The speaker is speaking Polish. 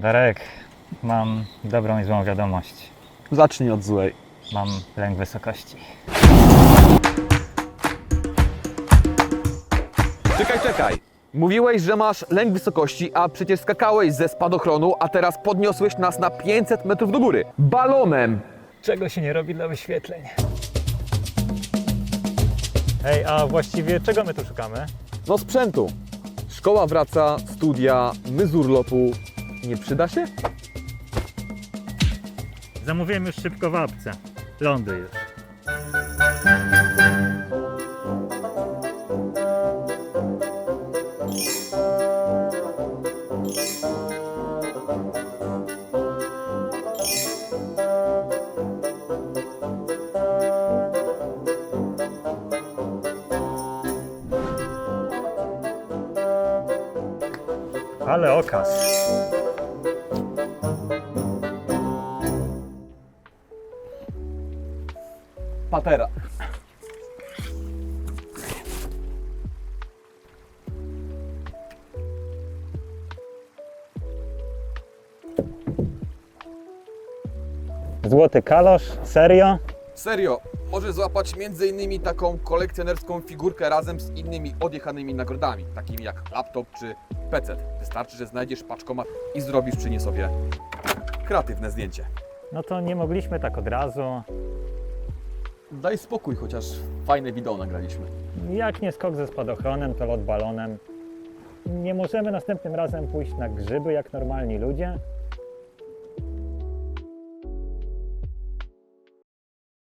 Darek, mam dobrą i złą wiadomość. Zacznij od złej. Mam lęk wysokości. Czekaj, czekaj. Mówiłeś, że masz lęk wysokości, a przecież skakałeś ze spadochronu, a teraz podniosłeś nas na 500 metrów do góry. Balonem! Czego się nie robi dla wyświetleń? Ej, a właściwie czego my tu szukamy? No sprzętu. Szkoła wraca, studia, my z urlopu. Nie przyda się? Zamówiłem już szybko w apce. Ląduj już. Ale okaz. Patera. Złoty kalosz? Serio? Serio, możesz złapać między innymi taką kolekcjonerską figurkę razem z innymi odjechanymi nagrodami, takimi jak laptop czy PC. Wystarczy, że znajdziesz paczkomat i zrobisz przy nie sobie kreatywne zdjęcie. No to nie mogliśmy tak od razu. Daj spokój, chociaż fajne wideo nagraliśmy. Jak nie skok ze spadochronem, to lot balonem. Nie możemy następnym razem pójść na grzyby jak normalni ludzie?